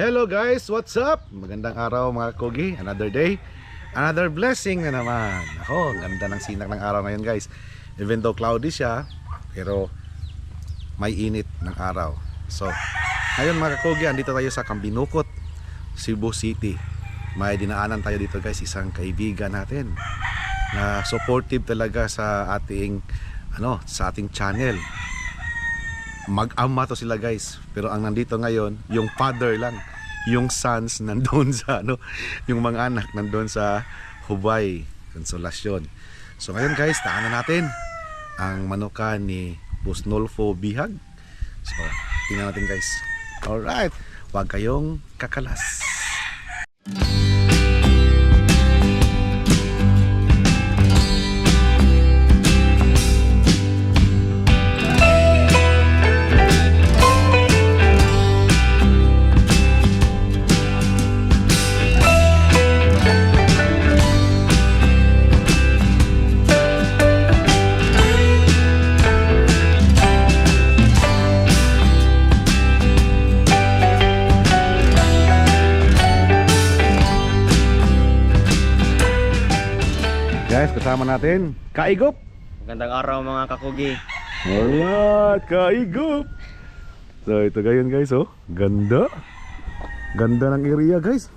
Hello guys, what's up? Magandang araw mga kogi, another day, another blessing na naman. Ako, ganda ng sinak ng araw ngayon guys. Even though cloudy siya, pero may init ng araw. So, ngayon mga kogi, andito tayo sa Kambinukot, Cebu City. May dinaanan tayo dito guys, isang kaibigan natin na supportive talaga sa ating ano, sa ating channel mag-ama to sila guys. Pero ang nandito ngayon yung father lang. Yung sons nandoon sa ano yung mga anak nandoon sa Hubay. Konsolasyon so ngayon guys taanan natin ang manuka ni Busnolfo Bihag. So tingnan natin guys. Alright huwag kayong kakalas natin Kaigop Magandang araw mga kakugi. Alright, kaigop. So ito gayon guys oh. Ganda. Ganda ng area guys.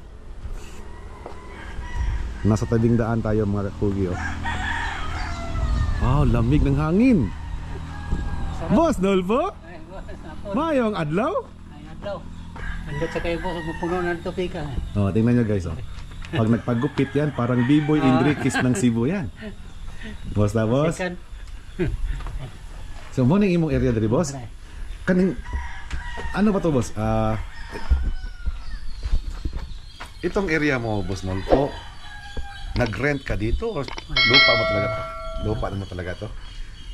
Nasa tabing daan tayo mga kakugi oh. Wow, lamig ng hangin. Boss Nolfo? Mayong adlaw? Ay, adlaw. Andot sa kayo po, puno ng tubig ka. Oh, tingnan nyo guys oh. Pag nagpagupit yan, parang B-boy Indrikis ng Cebu yan. Boss na boss. So mo imong area diri boss? Kaning ano ba to boss? Ah Itong area mo boss Nolpo. Nag-rent ka dito or lupa mo talaga to? Lupa mo talaga to?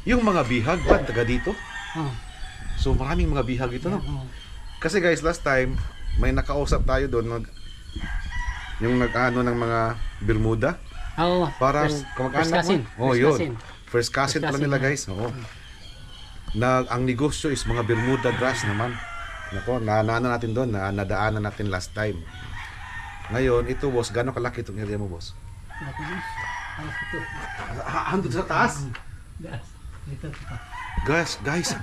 Yung mga bihag ba taga dito? oh, So maraming mga bihag dito no? oh, Kasi guys last time may nakausap tayo doon yung nag-ano ng mga Bermuda oh, para first- kamag-anak first cousin, mo. Oh, first yun. cousin. First cousin pala nila guys. Oo. Na ang negosyo is mga Bermuda grass naman. Nako, naano natin doon, na nadaanan natin last time. Ngayon, ito boss, gaano kalaki itong area mo boss? Dito, Ay, ito. Ah, Andun sa taas. Dito. Guys, guys.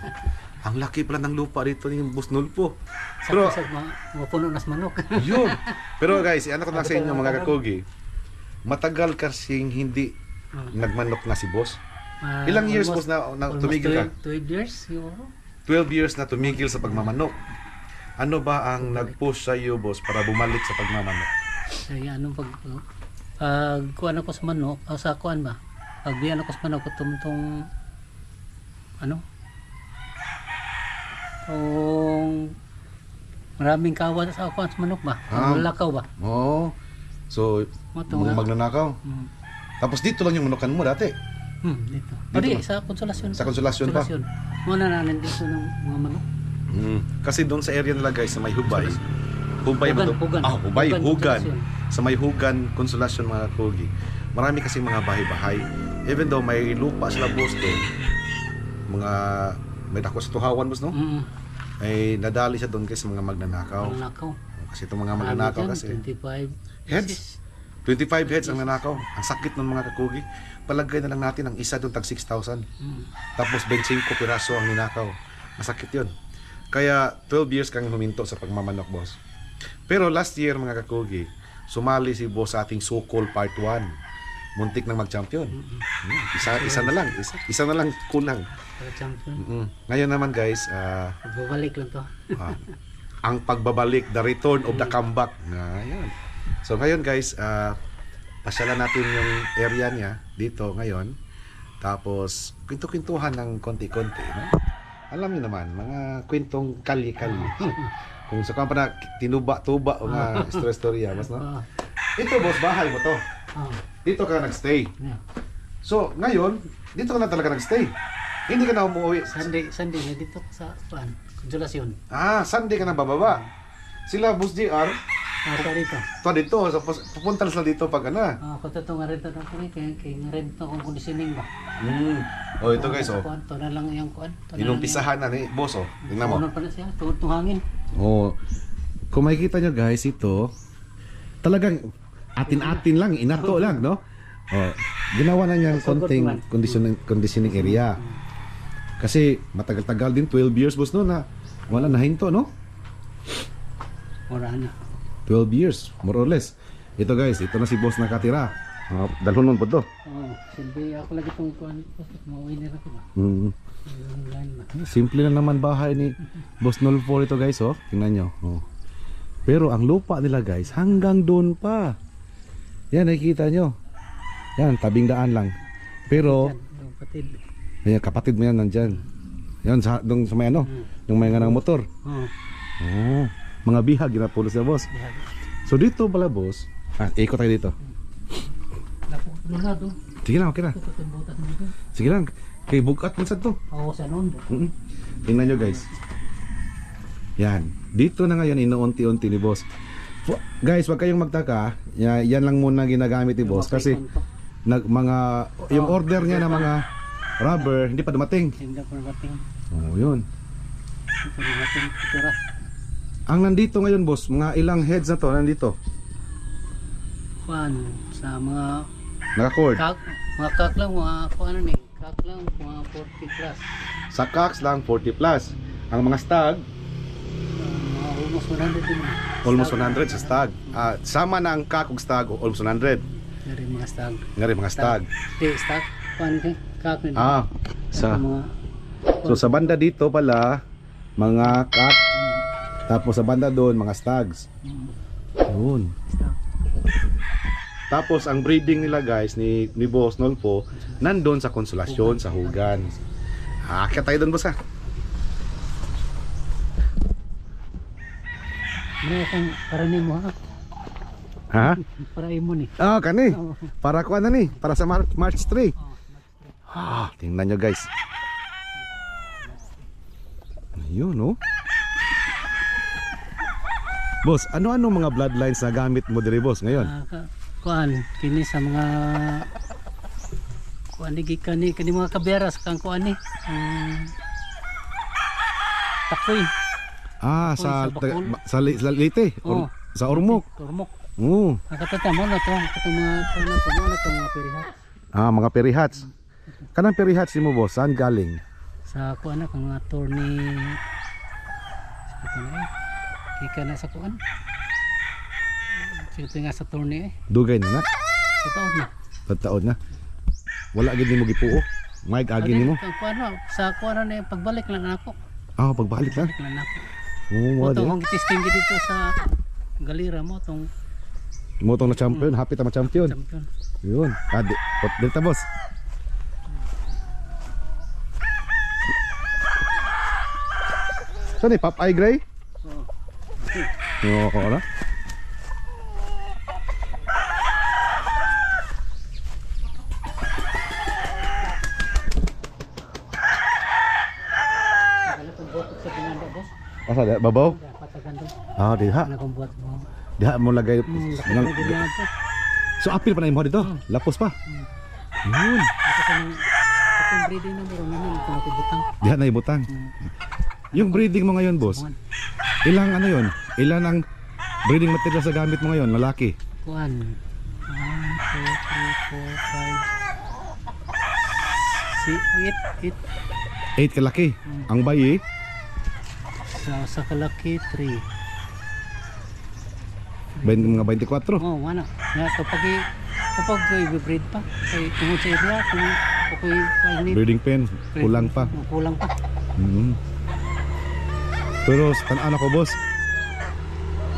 Ang laki pala ng lupa dito ni Boss Nulpo. Sa Pero, kasag mga, mga puno nas manok. yun. Pero guys, ano ko lang sa inyo mga kakugi. Matagal kasing hindi Ah, nagmanok na si boss. ah, Ilang years almost- boss na, na tumigil ka? 12 12 years siguro. 12 years na tumigil sa pagmamanok. Ano ba ang nag-push sa iyo, boss, para bumalik sa pagmamanok? Ay, anong pag pag kuan ako sa manok, o sa kuan ba? Pag biyan ako sa manok, tumutong ano? Kung maraming kawan sa sa manok ba? Ah. Lakaw ba? Oo. So, Mato mga magnanakaw. Hmm. Tapos dito lang yung manukan mo dati. Hmm, dito. Dito ba? sa konsolasyon. Sa Konsolasyon pa? Muna na nandito ng mga manok. Mm. Kasi doon sa area nila guys, sa may hubay. Hubay Hugan, ba to? hugan. Ah, hubay, Hugan, hugan. Sa may hugan, konsolasyon mga kogi. Marami kasi mga bahay-bahay. Even though may lupa sila boss doon, mga may dako sa tuhawan boss no? Mm. Ay nadali siya doon kasi mga magnanakaw. Ang lakaw. Kasi itong mga magnanakaw kasi. dyan, 25 Heads? 25 heads ang nanakaw. Ang sakit ng mga kakugi. Palagay na lang natin ang isa doon tag 6,000. Mm. Tapos 25 piraso ang ninakaw. Masakit yun. Kaya 12 years kang huminto sa pagmamanok, boss. Pero last year, mga kakugi, sumali si boss sa ating so-called part 1. Muntik nang mag-champion. Hmm, Isa, isa na lang. Isa, isa na lang kulang. Champion. Mm. Ngayon naman guys, ah, Magbabalik lang to. Ah, ang pagbabalik, the return of the comeback. Ngayon. So ngayon guys, ah pasyalan natin yung area niya dito ngayon. Tapos, kwento-kwentuhan ng konti-konti. No? Alam niyo naman, mga kwentong kali-kali. Kung sa pa na tinuba-tuba o nga istorya-storya. Mas, no? Ah, Ito boss, bahay mo to. Ah, Dito ka nagstay. yeah. So, ngayon, dito ka na talaga nagstay. Hindi ka na umuwi. Sunday, Sunday na dito sa kuan, konsolasyon. Ah, Sunday ka na bababa. Sila, Boss JR, Ah, sa dito. to dito, so, pupunta na sila dito pag ano. Ah, ko to nga rin to kay kay kay nga rin to kung conditioning ba. Mm. Oh, ito guys, oh. Kuan to na lang yung kuan. to na Inumpisahan na ni boss, oh. Tingnan mo. Puno pa na siya, tungod tong hangin. Oh. kung makikita nyo guys, ito, talagang atin-atin lang, inato lang, no? Oh, ginawa na niyang konting conditioning, conditioning area. Kasi matagal-tagal din, 12 years boss no, na wala na hinto, no? Wala na. 12 years, more or less. Ito guys, ito na si boss nakatira. Uh, dalhonon po to. Oh, silbi ako lagi itong kuan. Mauwi na ako ba? Mm. Ba? Simple lang naman bahay ni Boss Nolfo ito guys, oh. Tingnan nyo. Oh. Pero ang lupa nila guys, hanggang doon pa. Yan, nakikita nyo. Yan, tabing daan lang. Pero, Yan, yung patid. ayan, kapatid mo yan nandyan. Yan, sa, doon sa may ano, yung may nga ng motor. Oh, Oh, mga bihag, ginapulos na boss. diha. So dito pala boss, ah, ikot tayo dito. Naku, lula do. Sige lang, okay dito. Sige lang, kay bugat mo sa to. Oo, sa noon. Mm Tingnan nyo guys. Yan. Dito na ngayon inuunti-unti ni boss. Guys, wag kayong magtaka. Ya- Yan lang muna ginagamit ni boss kasi nag mga yung order niya ng mga rubber hindi pa dumating. Hindi pa nating. Oh, yun. Hindi pa. Ang nandito ngayon boss, mga ilang heads na to nandito. Kuan sa mga Naka-cord. kak, mga kak lang, mga kuan ni, kak lang, mga 40 plus. Sa Cox lang 40 plus. Ang mga stag almost 100 din. almost 100 sa stag. Ah, sama na ang Cox ug stag almost 100. Dari mga stag. Nga rin mga stag. Di, stag. Kuan kay kak ni. Ah, sa So sa banda dito pala mga cat tapos sa banda doon mga stags. Yun. Tapos ang breeding nila guys ni ni Boss Nolfo nandun sa Konsolasyon sa Hugan. Ah, kaya tayo doon boss ha. Ano kung para ni mo ha? Ha? Para imo ni. Ah, kani. Oo. Para ko ano ni? Para sa Mar- March 3. Oh, Ah, tingnan nyo guys. Ayun, no? Boss, ano-ano mga bloodlines na gamit mo diri boss ngayon? Ah, ka- kuan kini sa mga kuan ni gikan ni kani mga kaberas kang kuan ni. Um, takoy. Ah, Bakul, sa sa taga- sa, li- sa Leyte, or- Oo. sa Ormoc. Turmok. Oo. Nakatata mo na to, katong mga kuan na to, na mga pirihat. Ah, mga perihats. Kanang perihats mo boss, saan galing? Sa kuan na kang tour ni Ito na eh. Kika na sa kuan. Sige nga sa ni eh. Dugay na na, Sa taon na. taon na. Wala gid nimo gipuo. Mike agi nimo. Kang kuan na, sa kuan na eh, pagbalik lang ako. Ah, pagbalik lang. Balik lang ako. Oo, din. kung testing dito sa galera mo tong Mo tong na champion, happy ta ma champion. champion. Yun. Adi, pot delta boss. Saan eh? Popeye Gray? Oo. Oo, oh, na. Ano tong botok sa binanda boss? Asa da? Babaw? Ah, diha. Diha mo lagay. Hmm, Nang, po. so apil pa na mo dito. Lapos pa. Yun. Ito natibutang. Diha na ibutang. Yung breeding mo ngayon, boss. Ilang ano yon? Ilan ang breeding material sa gamit mo ngayon? Lalaki. Kuan. 1, 2, 3, 4, 5, 6, 8, 8 kalaki. Ang bayi, 8. Sa, sa kalaki, 3. ben- mga 24. Oh, wala. Nga, kapag, kapag i-breed pa, kay tungod sa area, kung ni- Breeding pen, kulang pa. Oh, Kulang pa. Mhm. Pero tanan ako boss.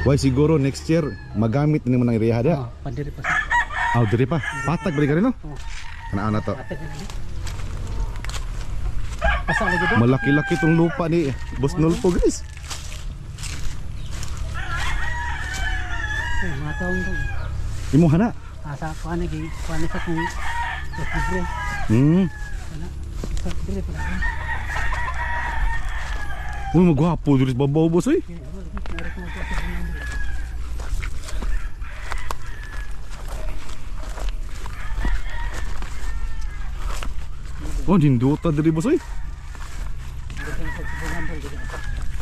Why siguro next year magamit ni mo ng iriha da. Oh, padiri pa sa. Aw diri pa. Patag balik ka rin no. Oh, Kanaan na to. atag Malaki-laki tong lupa ni Boss Nolpo guys. Eh. Imo hana. Asa ko ano gi, ko ano sa kung sa libre. Hmm. Sa libre pala. Uy, magwapo sa babaw boss binanda. Oh, ninduta diri boss oy.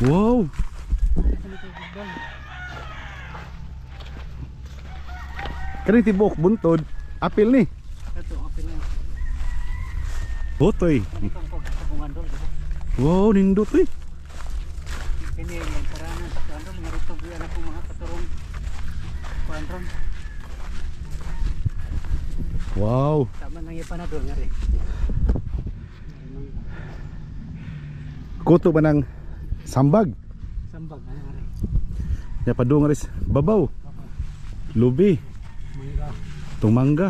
Wow! Kani tibok buntod, apil ni. Ito apil ni. Botoy. Wow, nindot eh. Kini yung paranan sa kandro, mga rito buyan ako mga katurong. Wow. Tama nang ipa na doon nga rin sambag? Sambag ano. Ya padung ris babaw. Lubi, Mangga. tumangga.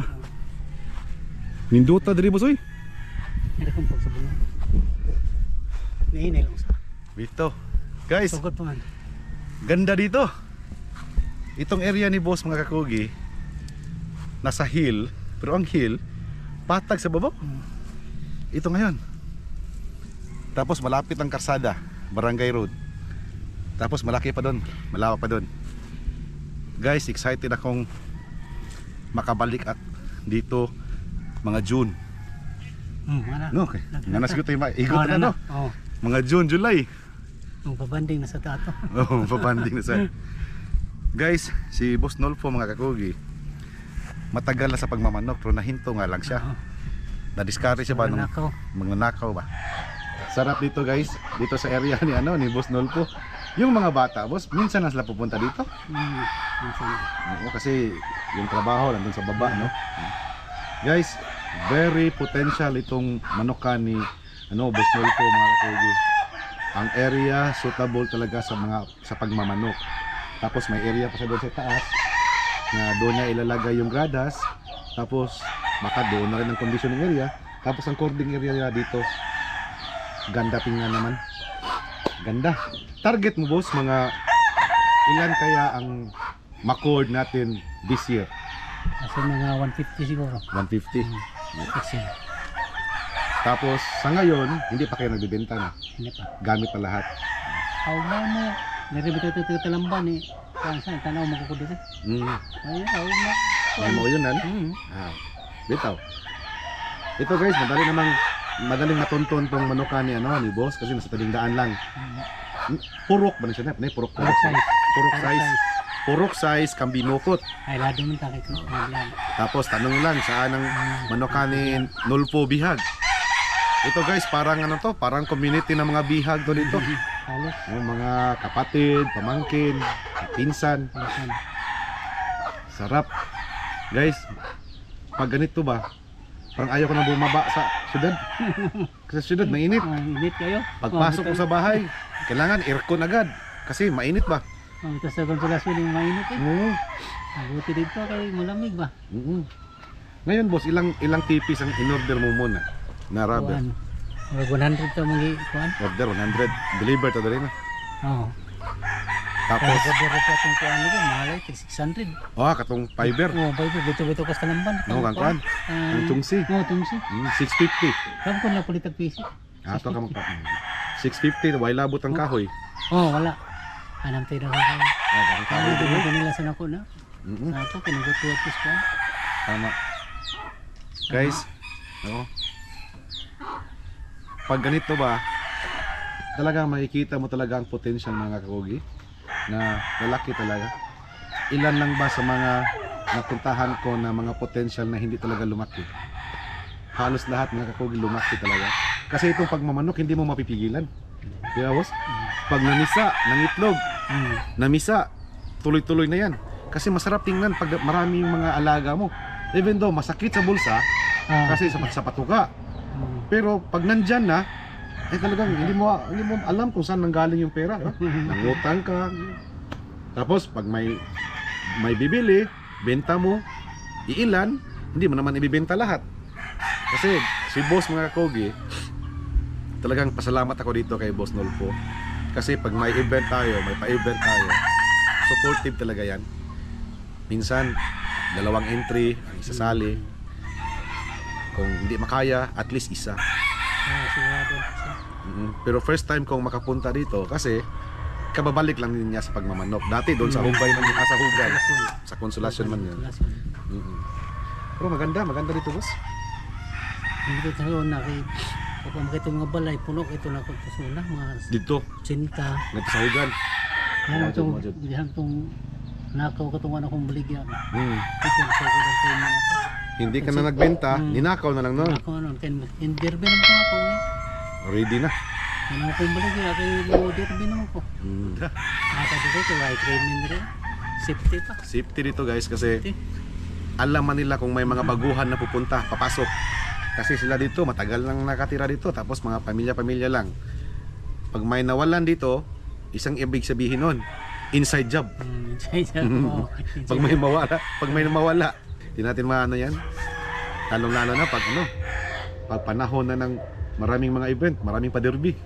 Ninduta diri bosoy. Dito. Guys, ganda dito. Itong area ni boss mga kakugi nasa hill, pero ang hill patag sa babaw. Hmm. Ito ngayon. Tapos malapit ang karsada, Barangay Road. Tapos malaki pa doon, malawak pa doon. Guys, excited akong makabalik at dito mga June. Hmm, ano? No, okay. Nga na siguro tayo maigot Oh, na no. Oh, Mga June, July. oh, pabanding na sa tato. Oh, papanding na sa. Guys, si Boss Nolfo mga kakugi. Matagal na sa pagmamanok pero nahinto nga lang siya. Oo. Na-discourage siya ba nung magnanakaw ba? Sarap dito guys, dito sa area ni ano ni Boss Nolfo. Yung mga bata, boss, minsan lang sila pupunta dito. Hmm, minsan. Oo, kasi yung trabaho nandun sa baba, no? Guys, very potential itong manokan ni ano, Boss Nolfo mga kakugi. Ang area suitable talaga sa mga sa pagmamanok. Tapos may area pa siya doon sa taas na doon niya ilalagay yung gradas. Tapos baka doon na rin ang conditioning area. Tapos ang cording area niya dito. Ganda tingnan naman. Ganda. Target mo boss mga ilan kaya ang macord natin this year? Kasi mga 150 siguro. 150. Kasi, Tapos sa ngayon, hindi pa kayo nagbibenta na. hindi pa. Gamit na lahat. Aw ba mo? Narinig ito ito eh. Kaya saan, tanaw magkukudit eh. Mm. Ayun, aw mo. May mo yun, nan? Hmm. Ah, bitaw. Ito guys, madali namang madaling matonton tong manuka ni ano ni boss kasi nasa tabing daan lang. Purok ba na siya? Nay, purok. Purok size. Purok size. Purok size kang binukot. Ay, lado man takit ko. Tapos tanong lang saan ang manuka ni Nulpo Bihag. Ito guys, parang ano to, parang community ng mga bihag to dito. Halos. Yung mga kapatid, pamangkin, pinsan. Sarap. Guys, pag ganito ba, parang ayaw ko na bumaba sa syudad. Kasi sa syudad, mainit. Oh, init kayo? Pagpasok ko sa bahay, kailangan aircon agad. Kasi mainit ba? Oh, ito sa konsolasyon yung mainit eh. Oo. Mabuti dito kay malamig ba? Mm-mm. Ngayon boss, ilang ilang tipis ang in-order mo muna na rubber? Kuan. Mga 100 to mga kuan. Order 100, deliver to rin. Oo. Tapos, order ko itong kuan nito, mahal eh, 600. oh, katong fiber. Oo, ba ito, bito bito kas talamban. No, kang kuan. Ah, Ang tungsi. Oo, tungsi. Mm, 650. Sabi ko na pulit ang piso. Ato ka magpa. 650, why labot ang kahoy? Oo, wala. Anam tayo na kayo. Ah, ang kahoy Ano, din. dito nila sa nako na. Mm-mm. Ako, kinugot-tuwat ko kuan. Tama. Guys, oo. Pag ganito ba, talaga makikita mo talaga ang potential mga kakugi na lalaki talaga. Ilan lang ba sa mga napuntahan ko na mga potential na hindi talaga lumaki? Halos lahat mga kakugi lumaki talaga. Kasi itong pagmamanok hindi mo mapipigilan. Boss? Pag namisa, nangitlog, namisa, tuloy-tuloy na yan. Kasi masarap tingnan pag marami yung mga alaga mo. Even though masakit sa bulsa, Ah, kasi sa, sa patuka. hmm. Pero pag nandyan na, eh talagang hindi mo, hindi mo alam kung saan nanggaling yung pera. No? Nangutang ka. Tapos pag may may bibili, benta mo, iilan, hindi mo naman ibibenta lahat. Kasi si boss mga kogi, talagang pasalamat ako dito kay boss Nolpo. Kasi pag may event tayo, may pa-event tayo, supportive talaga yan. Minsan, dalawang entry, ang isasali. Kung hindi makaya, at least isa. Ah. Mm, Pero first time kong makapunta dito kasi kababalik lang din niya sa pagmamanok. Dati doon sa Hugay man yun, ah, sa Hugay. Sa Consolation man yun. Konsolasyon. Mm. Pero maganda, maganda dito boss. Hindi ko tayo na kay Kapag makita mga balay, puno ito na kung kasuna, mga Dito, sinta. dito sa Hugan. Yan itong, yan itong nakaw ko tungan akong baligyan. Hmm. Ito, sa ko lang. Hindi ka na nagbenta, Mm. ninakaw na lang nun. Ako ano, kaya naman ko ako. eh. Ready na. Ano akong baligyan, kaya yung derby naman ko. Hmm. Nakakadito ko, right training rin. Safety pa. Safety dito guys kasi Safety. alam man nila kung may mga baguhan na pupunta, papasok. Kasi sila dito, matagal nang nakatira dito, tapos mga pamilya-pamilya lang. Pag may nawalan dito, isang ibig sabihin nun, inside job. Hmm, inside Mm. ako. Pag may mawala, pag may mawala, hindi natin maano yan. Lalong lalo na pag ano, pag panahon na ng maraming mga event, maraming pa-derby.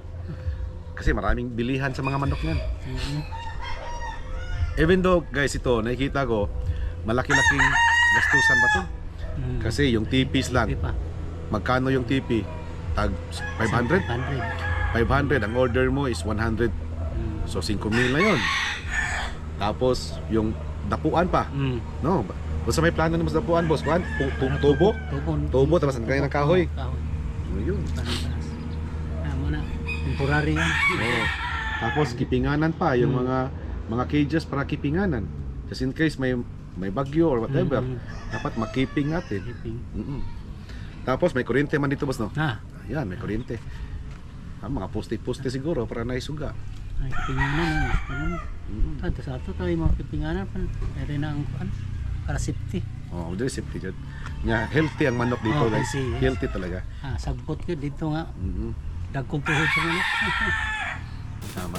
Kasi maraming bilihan sa mga manok niyan. Mhm. Even though guys ito, nakikita ko, malaki-laking gastusan ba to? Hmm. Kasi yung tipis lang, magkano yung tipi? Tag 500? 500. 500, ang order mo is 100. Hmm. So 5 mil na yon. Tapos yung dapuan pa. Hmm. No, basta may plano naman sa dapuan, boss. Kuan, tu- tu- tubo. Tubo. Tubo, tapos ang kanya ng kahoy. Kahoy. Ano yun? Parang-taas. Ah, muna. Temporary yan. Oo. Tapos kipinganan pa yung Mm. mga mga cages para kipinganan. Just in case may may bagyo or whatever, Mhm. dapat makiping natin. Shipping. Mm-mm. Tapos may kuryente man dito, boss, no? Ah, Ayan, may kuryente. Ah, mga poste-poste siguro para naisuga. ay kipinganan na. Ganun. Mm-mm. Tanto sa ato tayo mga kipinganan pa. Ere na ang kuan para safety. Oh, dili safety jud. Nya healthy ang manok dito, Oh, guys. healthy, yes. Healthy talaga. Ah, sagbot ko dito nga Mm-mm. dagkong tuhod sa manok. Tama.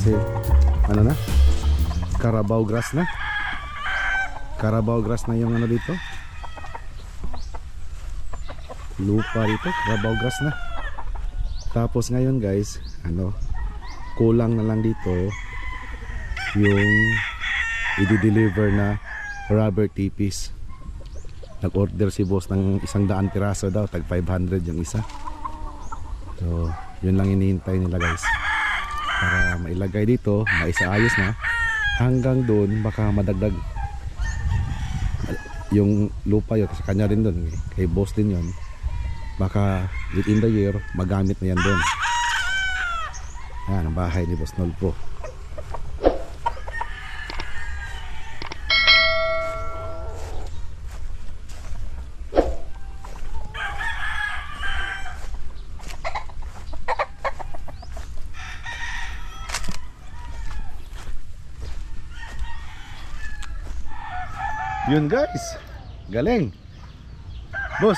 Kasi ano na Carabao grass na. Carabao grass na yung ano dito. Lupa dito, Carabao grass na. Tapos ngayon guys, ano kulang na lang dito yung i-deliver na rubber tipis. Nag-order si boss ng isang daan piraso daw, tag 500 yung isa. So, yun lang hinihintay nila guys para mailagay dito, maisaayos na. Hanggang doon baka madagdag yung lupa yun. Sa kanya rin doon kay boss din yun. Baka within the year magamit na yan doon yan ang bahay ni boss Nolpo Yun guys. Galing. Boss,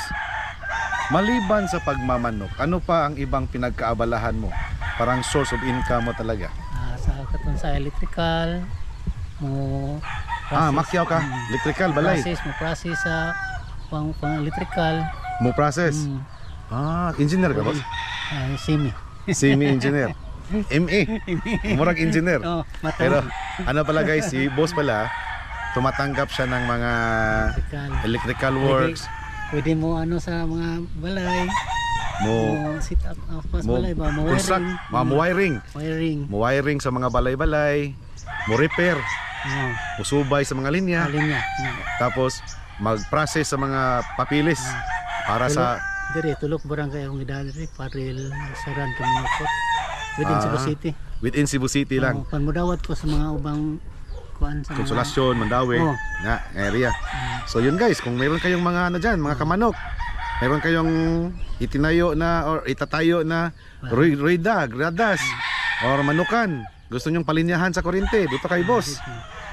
maliban sa pagmamanok, ano pa ang ibang pinagkaabalahan mo? Parang source of income mo talaga. Ah, sa katon sa electrical mo Ah, process- makyaw ka. Mm. Electrical, balay. process mo process sa pang, pang electrical Mo process. mm, Ah, engineer ka boss? ah, semi Semi-engineer. MA. Murag engineer. oh Pero ano pala guys, si boss pala, tumatanggap siya ng mga electrical. electrical Pwede- works, pwede mo ano sa mga balay. Mo mo sit up uh, pas mo balay ba? Mo construct, wiring. mga mo wiring, wiring. Mo wiring sa mga balay-balay, mo repair, oh mo subay sa mga linya. alin niya Mm. tapos mag-process sa mga papilis para sa dire tulok barangay ang idadri paril saran kamunakot within Ah, Cebu City. Within Cebu City lang. Oh, panmudawat ko sa mga ubang kuan sa Konsolasyon, Mandawi. Oh. nga area. So yun guys kung meron kayong mga ano dyan mga kamanok meron kayong itinayo na or itatayo na ruida, gradas or manukan gusto nyong palinyahan sa kuryente dito kay boss.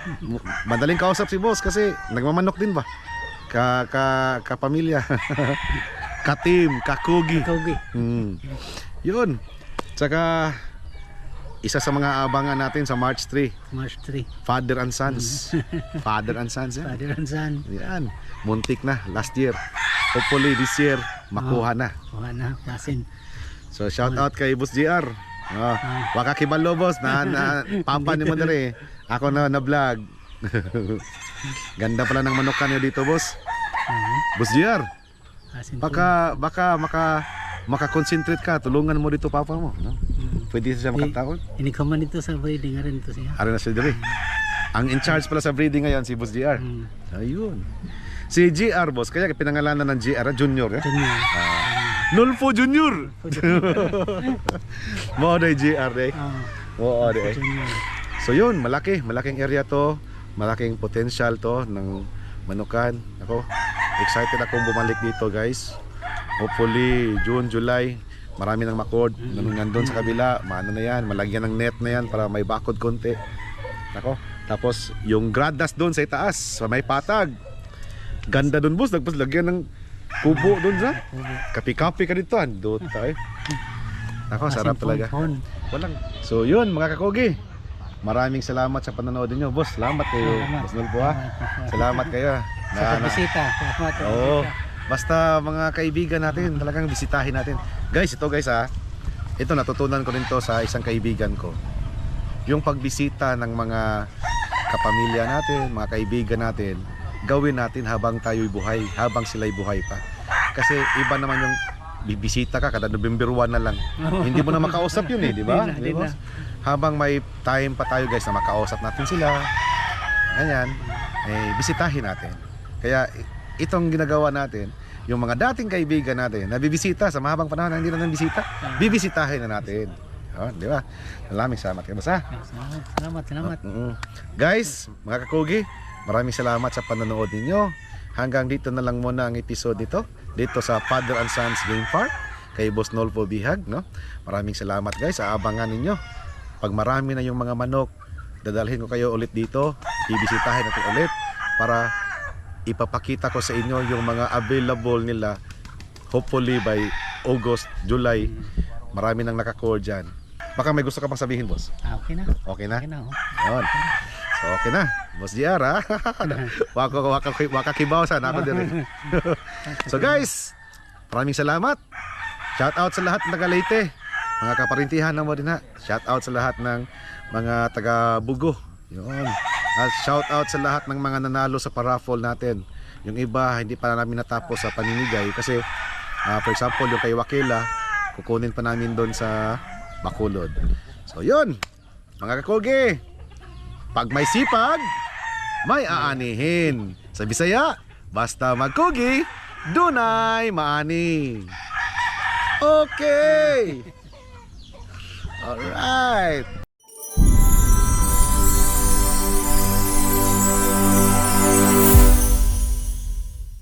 Madaling kausap si boss kasi nagmamanok din ba? Ka ka kapamilya. Ka-team, ka-kugi. Kaugi Hmm. Yun. Tsaka isa sa mga abangan natin sa March 3, March 3 Father and Sons. Father and Sons yan. Father and Son Yan. Muntik na last year. Hopefully this year makuha na. kuha na pasin So shout out kay Boss GR. Oh, waka kibalo boss na, na papa ni mo dere. Ako na na vlog. Ganda pala ng manukan niyo dito boss. Boss GR. pasin Baka baka maka maka-concentrate ka, tulungan mo dito papa mo, no? Pwede siya makataon. ini dito sa breeding nga rin to siya Ari na siya diri. Ang in charge pala sa breeding ngayon si Boss GR. mm. Ayun. Si GR boss, kaya pinangalanan ng GR, ah, Junior eh. Junior Nulfo Junior. Mo day GR day. oh Oo day. Junior So yun, malaki, malaking area to, malaking potential to ng manukan. Ako, excited akong bumalik dito guys. Hopefully June, July, marami nang makord. Nung nandun sa kabila, maano na yan, malagyan ng net na yan para may bakod konti. Ako, tapos yung gradas doon sa itaas, sa may patag. Ganda doon boss, tapos lagyan ng kubo doon sa. Kapi-kapi ka dito, ando tayo. Ako, sarap talaga. Walang. So yun mga kakogi. Maraming salamat sa panonood niyo, boss. Salamat kayo, Salamat. boss Nulpo ha. Salamat kayo. Sa Na, na, pagbisita. Salamat sa Oo. Basta mga kaibigan natin, talagang bisitahin natin. Guys, ito guys ha. Ito natutunan ko rin to sa isang kaibigan ko. Yung pagbisita ng mga kapamilya natin, mga kaibigan natin, gawin natin habang tayo'y buhay, habang sila'y buhay pa. Kasi iba naman yung bibisita ka kada November 1 na lang. Hindi mo na makausap yun eh, di ba? Di ba? Habang may time pa tayo guys na makausap natin sila. Ganyan, eh bisitahin natin. Kaya itong ginagawa natin, yung mga dating kaibigan natin na bibisita sa mahabang panahon na hindi na bisita, bibisitahin na natin. Oh, di ba? Maraming salamat kayo, boss ha? Salamat, salamat, salamat. Mm-mm. Guys, mga kakugi, maraming salamat sa panonood ninyo. Hanggang dito na lang muna ang episode nito dito sa Father and Sons Game Park kay Boss Nolfo Bihag, no? Maraming salamat guys, aabangan ninyo. Pag marami na yung mga manok, dadalhin ko kayo ulit dito, bibisitahin natin ulit para ipapakita ko sa inyo yung mga available nila hopefully by August, July. Marami nang nakacore dyan. Baka may gusto ka pang sabihin, boss. Ah, okay na. Okay na? Okay na. Oh. Yun. So, okay na. Boss JR, ha? waka, waka, waka kibawasan ako din. so guys, maraming salamat. Shout out sa lahat ng taga Leyte. Mga kaparintihan ng Modena. Shout out sa lahat ng mga taga Bugo. Yun. At shout out sa lahat ng mga nanalo sa paraffle natin. Yung iba hindi pa namin natapos sa paninigay kasi ah, for example yung kay Wakila kukunin pa namin doon sa Bacolod. So yun. Mga kakogi, pag may sipag, may aanihin. Sa Bisaya, Basta magkugi, dunay maani. Okay. Alright.